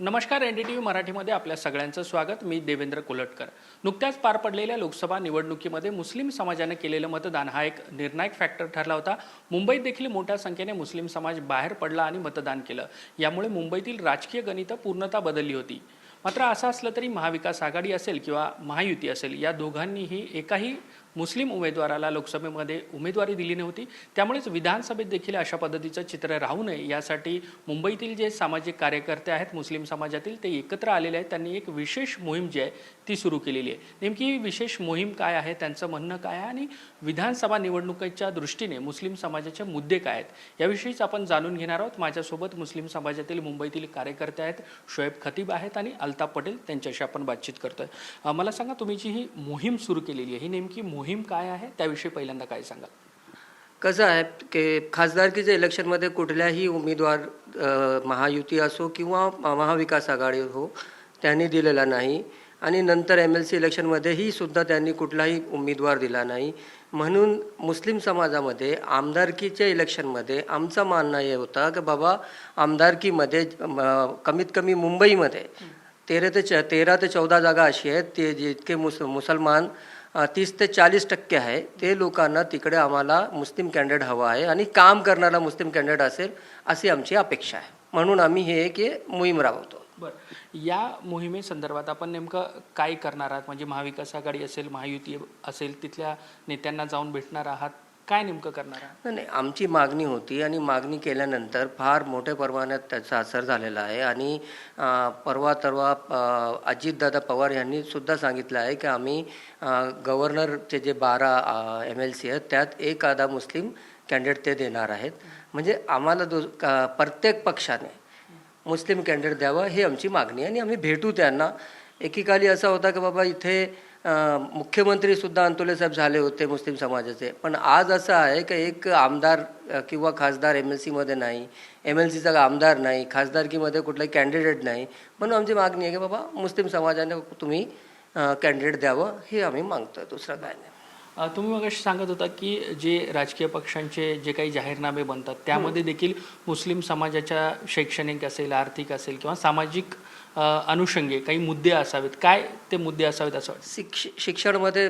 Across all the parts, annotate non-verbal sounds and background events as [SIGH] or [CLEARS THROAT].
नमस्कार N D T V मराठीमध्ये आपल्या सगळ्यांचं स्वागत. मी देवेंद्र कोलटकर. नुकत्याच पार पडलेल्या लोकसभा निवडणुकीमध्ये मुस्लिम समाजाने केलेलं मतदान हा एक निर्णायक फॅक्टर ठरला होता. मुंबईत देखील मोठ्या संख्येने मुस्लिम समाज बाहेर पडला आणि मतदान केलं. यामुळे मुंबईतील राजकीय गणितं पूर्णता बदलली होती. मात्र असं असलं तरी महाविकास आघाडी असेल किंवा महायुती असेल या दोघांनीही एकाही मुस्लिम उमेदवाराला लोकसभेमध्ये उमेदवारी दिली नव्हती. त्यामुळेच विधानसभेत देखील अशा पद्धतीचं चित्र राहू नये यासाठी मुंबईतील जे सामाजिक कार्यकर्ते आहेत मुस्लिम समाजातील ते एकत्र आलेले आहेत. त्यांनी एक विशेष मोहीम जी आहे ती सुरू केलेली आहे. नेमकी ही विशेष मोहीम काय आहे त्यांचं म्हणणं काय आहे आणि विधानसभा निवडणुकीच्या दृष्टीने मुस्लिम समाजाचे मुद्दे काय आहेत याविषयीच आपण जाणून घेणार आहोत. माझ्यासोबत मुस्लिम समाजातील मुंबईतील कार्यकर्ते आहेत शोएब खतीब आहेत आणि अल्ताफ पटेल. त्यांच्याशी आपण बातचीत करतोय. मला सांगा तुम्ही जी ही मोहीम सुरू केलेली आहे ही नेमकी मोहीम काय आहे? त्याविषयी पहिल्यांदा काय सांगाल? कसं आहे की खासदारकीच्या इलेक्शनमध्ये कुठल्याही उमेदवार महायुती असो किंवा महाविकास आघाडी हो त्यांनी दिलेला नाही. आणि नंतर एम एल सी इलेक्शनमध्येही सुद्धा त्यांनी कुठलाही उमेदवार दिला नाही. म्हणून मुस्लिम समाजामध्ये आमदारकीच्या इलेक्शनमध्ये आमचा मानणं हे होता की बाबा आमदारकीमध्ये कमीत कमी मुंबईमध्ये तेरा ते च तेरा ते चौदा जागा अशी आहेत. ते जितके मुस मुसलमान तीस ते चाळीस टक्के आहे. ते लोकांना तिकडे आम्हाला मुस्लिम कॅन्डिडेट हवा आहे आणि काम करणारा मुस्लिम कॅन्डिडेट असेल अशी आमची अपेक्षा आहे. म्हणून आम्ही हे एक हे मोहीम राबवतो. बरं. या मोहिमेसंदर्भात आपण नेमकं काय करणार आहात? म्हणजे महाविकास आघाडी असेल महायुती असेल तिथल्या नेत्यांना जाऊन भेटणार आहात? काय नेमकं करणार आहात? नाही नाही, आमची मागणी होती आणि मागणी केल्यानंतर फार मोठ्या प्रमाणात त्याचा असर झालेला आहे. आणि परवा तरवा अं, अजितदादा पवार यांनी सुद्धा सांगितलं आहे की आम्ही गव्हर्नरचे जे बारा एम एल सी आहेत त्यात एक आधा मुस्लिम कॅन्डिडेट ते देणार आहेत. म्हणजे आम्हाला दो का- प्रत्येक पक्षाने मुस्लिम कॅन्डिडेट द्यावं ही आमची मागणी आहे आणि आम्ही भेटू त्यांना. एकेकाली असा होता की बाबा इथे मुख्यमंत्रीसुद्धा अंतोले साहेब झाले होते मुस्लिम समाजाचे. पण आज असं आहे की एक आमदार किंवा खासदार एम एल सीमध्ये नाही एम एल सीचा आमदार नाही खासदारकीमध्ये कुठलाही कॅन्डिडेट नाही. म्हणून आमची मागणी आहे की बाबा मुस्लिम समाजाने तुम्ही कॅन्डिडेट द्यावं हे आम्ही मागतोय. दुसरं काय नाही. तुम्ही मग सांगत होता की जे राजकीय पक्षांचे जे काही जाहीरनामे बनतात त्यामध्ये देखील मुस्लिम समाजाच्या शैक्षणिक असेल आर्थिक असेल किंवा सामाजिक अनुषंगे काही मुद्दे असावेत. काय ते मुद्दे असावेत असं वाटतं? शिक्ष शिक्षणामध्ये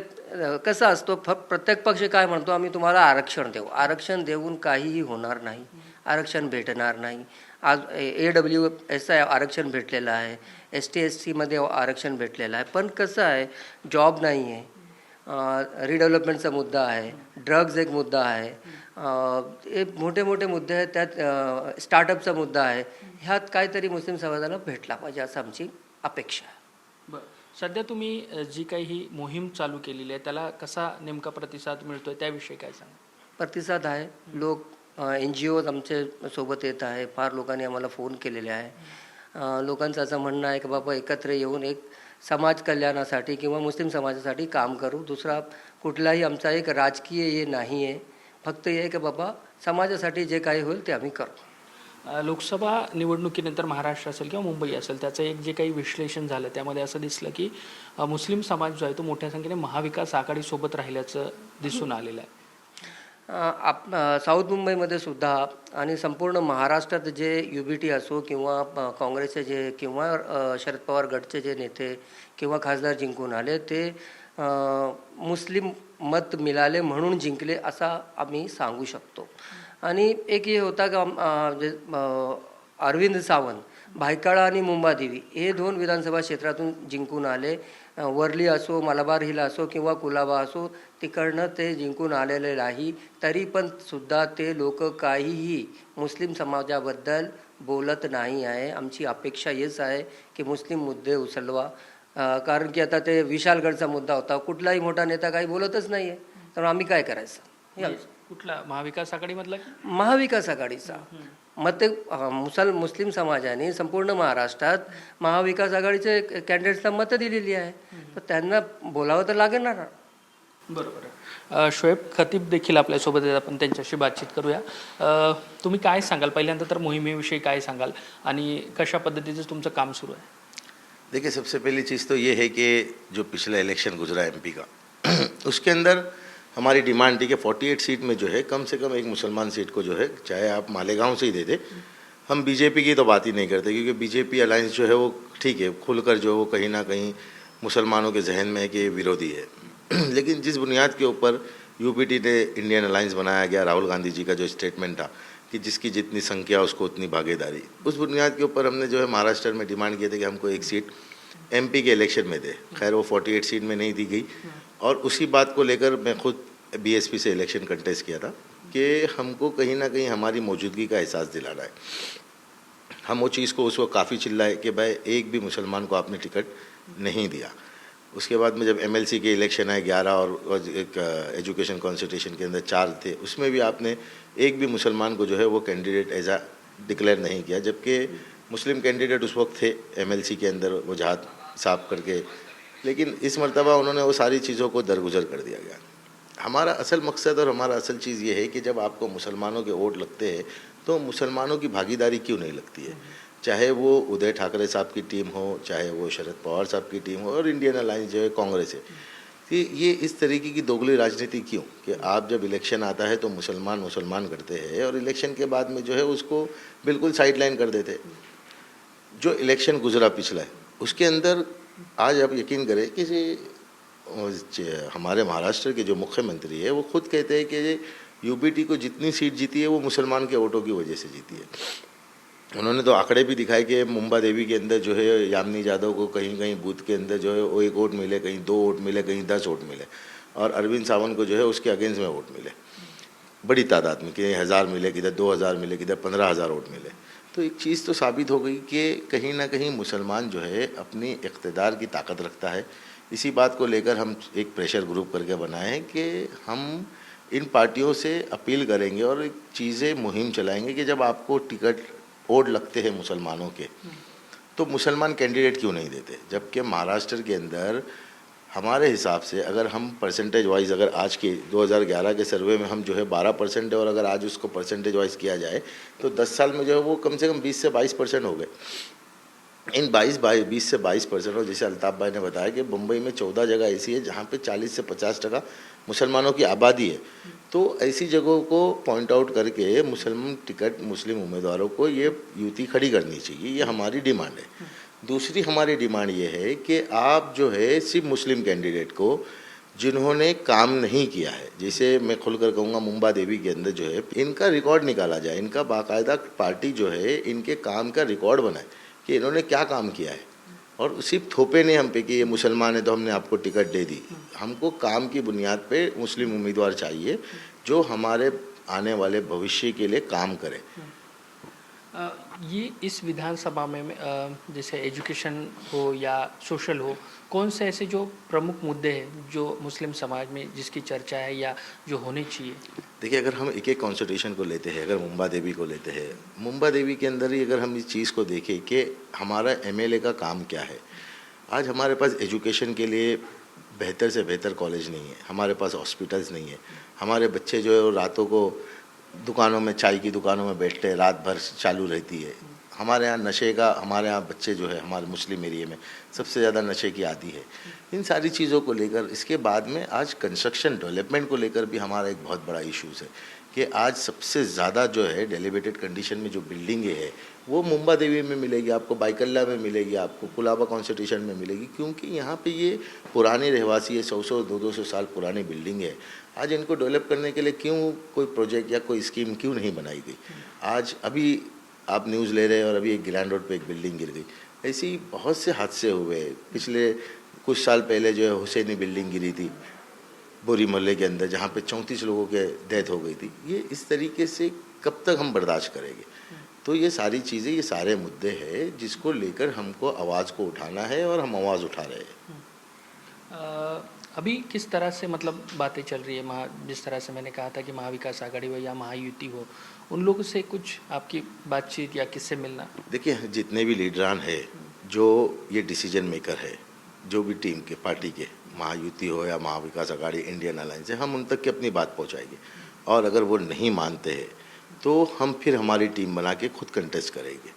कसं असतो फ प्रत्येक पक्ष काय म्हणतो आम्ही तुम्हाला आरक्षण देऊ. आरक्षण देऊन काहीही होणार नाही. आरक्षण भेटणार नाही. आज ए डब्ल्यू एस आय आरक्षण भेटलेलं आहे. एस टी एस सीमध्ये आरक्षण भेटलेलं आहे. पण कसं आहे जॉब नाही आहे रिडेव्हलपमेंटचा मुद्दा आहे ड्रग्ज एक मुद्दा आहे हे मोठे मोठे मुद्दे आहेत त्यात स्टार्टअपचा मुद्दा आहे. ह्यात काहीतरी मुस्लिम समाजाला भेटला पाहिजे असं आमची अपेक्षा आहे. बरं. सध्या तुम्ही जी काही ही मोहीम चालू केलेली आहे त्याला कसा नेमका प्रतिसाद मिळतोय त्याविषयी काय सांगा? प्रतिसाद आहे. लोक एन जी ओज आमचे सोबत येत आहे. फार लोकांनी आम्हाला फोन केलेले आहे. लोकांचं असं म्हणणं आहे की बाबा एकत्र येऊन एक समाज कल्याणासाठी किंवा मुस्लिम समाजासाठी काम करू. दुसरा कुठलाही आमचा एक राजकीय हे नाही आहे. फक्त हे की बाबा समाजासाठी जे काही होईल ते आम्ही करू. लोकसभा निवडणुकीनंतर महाराष्ट्र असेल किंवा मुंबई असेल त्याचं एक जे काही विश्लेषण झालं त्यामध्ये असं दिसलं की मुस्लिम समाज जो आहे तो मोठ्या संख्येने महाविकास आघाडीसोबत राहिल्याचं दिसून आलेलं आहे. आप साऊथ मुंबईमध्ये सुद्धा आणि संपूर्ण महाराष्ट्रात जे यू बी टी असो किंवा काँग्रेसचे जे किंवा शरद पवार गटचे जे नेते किंवा खासदार जिंकून आले ते मुस्लिम मत मिळाले म्हणून जिंकले असा आम्ही सांगू शकतो. आणि एक हे होता का जे अरविंद सावंत भायकाळा आणि मुंबादेवी हे दोन विधानसभा क्षेत्रातून जिंकून आले. वर्ली असो मलबार हिल असो किंवा कुलाबा असो तिकडनं ते जिंकून आलेले नाही. तरी पण सुद्धा ते लोक काहीही मुस्लिम समाजाबद्दल बोलत नाही आहे. आमची अपेक्षा हेच आहे की मुस्लिम मुद्दे उचलवा. कारण की आता ते विशालगडचा मुद्दा होता. कुठलाही मोठा नेता काही बोलतच नाही आहे तर आम्ही काय करायचं. कुठला? महाविकास आघाडीमधला महाविकास आघाडीचा. मग ते मुसल मुस्लिम समाजाने संपूर्ण महाराष्ट्रात महाविकास आघाडीचे कॅन्डिडेट्सला मतं दिलेली आहे. तर त्यांना बोलावं तर लागणार बरोबर आहे. अ, शोएब खतीब देखील आपल्यासोबत आहेत. आपण त्यांच्याशी बातचीत करूया. तुम्ही काय सांगाल? पहिल्यांदा तर मोहिमेविषयी काय सांगाल? आणि कशा पद्धतीचं तुमचं काम सुरू आहे? देखिए सबसे पहली चीज़ तो ये है कि जो पिछला इलेक्शन गुजरा एमपी का [CLEARS THROAT] उसके अंदर हमारी डिमांड थी कि 48 सीट में जो है, कम से कम एक मुसलमान सीट को जो है, चाहे आप मालेगांव से ही दे दे, हम बीजेपी की तो बात ही नहीं करते, क्योंकि बीजेपी अलायंस जो है, वो ठीक है, खुलकर जो है, वो कहीं ना कहीं मुसलमानों के जहन में है कि विरोधी है। [CLEARS THROAT] लेकिन जिस बुनियाद के ऊपर यूपीटी ने इंडियन अलायंस बनाया गया, राहुल गांधी जी का जो स्टेटमेंट था, कि जिसकी जितनी संख्या, उसको उतनी भागीदारी, उस बुनियाद के ऊपर हमने जो है, महाराष्ट्र में डिमांड किया था कि हमको एक सीट एमपी के इलेक्शन में दे। खैर, वो 48 सीट में नहीं दी गई। और उसी बात को लेकर मैं खुद बीएसपी से इलेक्शन कंटेस्ट किया था कि हमको कहीं ना कहीं हमारी मौजूदगी का एहसास दिलाना है। हम वो चीज़ को उस वक्त काफ़ी चिल्लाए कि भाई, एक भी मुसलमान को आपने टिकट नहीं दिया। उसके बाद में जब एमएलसी के इलेक्शन आए, ग्यारह और एक एजुकेशन कॉन्स्टिट्यूशन के अंदर चार थे, उसमें भी आपने एक भी मुसलमान को जो है वो कैंडिडेट एज आ डिक्लेयर नहीं किया, जबकि मुस्लिम कैंडिडेट उस वक्त थे एमएलसी के अंदर वो जहाद साफ़ करके। लेकिन इस मरतबा उन्होंने वो सारी चीज़ों को दरगुजर कर दिया गया। हमारा असल मकसद और हमारा असल चीज़ ये है कि जब आपको मुसलमानों के वोट लगते हैं तो मुसलमानों की भागीदारी क्यों नहीं लगती है? चाहे वो उदय ठाकरे साहब की टीम हो, चाहे वो शरद पवार साहब की टीम हो और इंडियन अलायंस जो है कांग्रेस है। कि ये इस तरीके की दोगली राजनीति क्यों? कि आप जब इलेक्शन आता है तो मुसलमान मुसलमान करते हैं और इलेक्शन के बाद में जो है उसको बिल्कुल साइड लाइन कर देते जो इलेक्शन गुजरा पिछला है, उसके अंदर आज आप यकीन करें कि हमारे महाराष्ट्र के जो मुख्यमंत्री है, वो खुद कहते हैं कि यूपीटी को जितनी सीट जीती है, वो मुसलमान के वोटों की वजह से जीती है। उन्होंने तो आंकड़े भी दिखाए कि मुंबा देवी के अंदर जो है, यामिनी यादव को कहीं कहीं बूथ के अंदर जो है, वो एक वोट मिले, कहीं दो वोट मिले, कहीं दस वोट मिले, और अरविंद सावंत को जो है, उसके अगेंस्ट में वोट मिले। बड़ी तादाद में, कि हज़ार मिले, किधर दो हज़ार मिले, किधर पंद्रह हज़ार वोट मिले। तो एक चीज़ तो साबित हो गई कि कहीं ना कहीं मुसलमान जो है अपनी इकतदार की ताकत रखता है। इसी बात को लेकर हम एक प्रेशर ग्रुप करके बनाए हैं कि हम इन पार्टियों से अपील करेंगे और एक चीज़ें मुहिम चलाएँगे कि जब आपको टिकट ओड लगते हैं मुसलमानों के तो मुसलमान कैंडिडेट क्यों नहीं देते? जबकि महाराष्ट्र के अंदर हमारे हिसाब से अगर हम परसेंटेज वाइज अगर आज के 2011 के सर्वे में हम जो है 12 परसेंट है और अगर आज उसको परसेंटेज वाइज किया जाए तो 10 साल में जो है वो कम से कम 20 से 22 परसेंट हो गए। इन 22 बाई बीस से 22 परसेंट और जैसे अल्ताफ़ भाई ने बताया कि मुंबई में 14 जगह ऐसी है जहाँ पे 40 से 50 टका मुसलमानों की आबादी है। तो ऐसी जगहों को पॉइंट आउट करके मुसलमान टिकट मुस्लिम उम्मीदवारों को ये युति खड़ी करनी चाहिए, ये हमारी डिमांड है। दूसरी हमारी डिमांड ये है कि आप जो है सिर्फ़ मुस्लिम कैंडिडेट को, जिन्होंने काम नहीं किया है, जैसे मैं खुलकर कहूँगा मुंबा देवी के अंदर जो है, इनका रिकॉर्ड निकाला जाए, इनका बाकायदा पार्टी जो है, इनके काम का रिकॉर्ड बनाए कि इन्होंने क्या काम किया है। और सिर्फ़ थोपे नहीं हम पे कि ये मुसलमान है तो हमने आपको टिकट दे दी। हमको काम की बुनियाद पे मुस्लिम उम्मीदवार चाहिए जो हमारे आने वाले भविष्य के लिए काम करे। ये इस विधानसभा में जैसे एजुकेशन हो या सोशल हो, कौन से ऐसे जो प्रमुख मुद्दे हैं जो मुस्लिम समाज में जिसकी चर्चा है या जो होनी चाहिए? देखिए, अगर हम एक एक कॉन्स्टिट्यूशन को लेते हैं, अगर मुंबा देवी को लेते हैं, मुंबा देवी के अंदर ही अगर हम इस चीज़ को देखें कि हमारा एमएलए का काम क्या है। आज हमारे पास एजुकेशन के लिए बेहतर से बेहतर कॉलेज नहीं है, हमारे पास हॉस्पिटल्स नहीं है, हमारे बच्चे जो है वो रातों को दुकानों में, चाय की दुकानों में बैठते हैं, रात भर चालू रहती है। हमारे यहाँ नशे का, हमारे यहाँ बच्चे जो है, हमारे मुस्लिम एरिए में, सबसे ज़्यादा नशे की आदि है। इन सारी चीज़ों को लेकर, इसके बाद में आज कंस्ट्रक्शन डेवलपमेंट को लेकर भी हमारा एक बहुत बड़ा इश्यूज़ है। कि आज सबसे ज़्यादा जो है डेलीवेटेड कंडीशन में जो बिल्डिंगें है, वो मुंबा देवी में मिलेगी, आपको बाइकल्ला में मिलेगी, आपको कुलाबा कॉन्स्टिट्यूशन में मिलेगी, क्योंकि यहाँ पे ये पुराने रहवासी है, सौ सौ, दो दो सौ साल पुरानी बिल्डिंग है। आज इनको डेवलप करने के लिए क्यों कोई प्रोजेक्ट या कोई स्कीम क्यों नहीं बनाई गई? आज अभी आप न्यूज़ ले रहे हैं और अभी एक गिलान रोड पर एक बिल्डिंग गिर गई। ऐसी बहुत से हादसे हुए पिछले कुछ साल पहले जो है हुसैनी बिल्डिंग गिरी थी। बोरी मोहल्ले के अंदर जहाँ पे चौंतीस लोगों के डेथ हो गई थी ये इस तरीके से कब तक हम बर्दाश्त करेंगे? तो ये सारी चीज़ें ये सारे मुद्दे हैं जिसको लेकर हमको आवाज़ को उठाना है और हम आवाज़ उठा रहे हैं। अभी किस तरह से मतलब बातें चल रही है महा जिस तरह से मैंने कहा था कि महाविकास आघाड़ी हो या महायुति हो उन लोगों से कुछ आपकी बातचीत या किससे मिलना? देखिए जितने भी लीडरान है जो ये डिसीज़न मेकर है जो भी टीम के पार्टी के महायुति हो या महाविकास अघाड़ी इंडियन अलायंस है, हम उन तक की अपनी बात पहुँचाएँगे। और अगर वो नहीं मानते हैं तो हम फिर हमारी टीम बना के खुद कंटेस्ट करेंगे।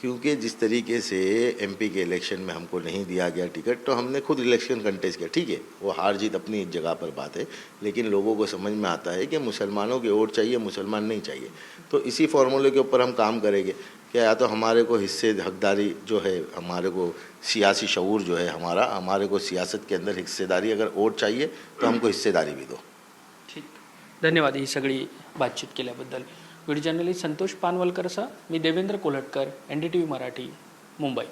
क्योंकि जिस तरीके से एमपी के इलेक्शन में हमको नहीं दिया गया टिकट तो हमने खुद इलेक्शन कंटेस्ट किया। ठीक है, वो हार जीत अपनी जगह पर बात है, लेकिन लोगों को समझ में आता है कि मुसलमानों के वोट चाहिए, मुसलमान नहीं चाहिए। तो इसी फॉर्मूले के ऊपर हम काम करेंगे। कि या तो हमारे को हिस्से हकदारी जो है, हमारे को सियासी शूर जो है हमारा, हमारे को सियासत के अंदर हिस्सेदारी अगर वोट चाहिए तो हमको हिस्सेदारी भी दो। ठीक। धन्यवाद ही सगड़ी बातचीत के लिए बदल वीडियो जर्नलिस्ट संतोष पानवलकर सा मी Devendra Kolatkar N D T Marathi, Mumbai.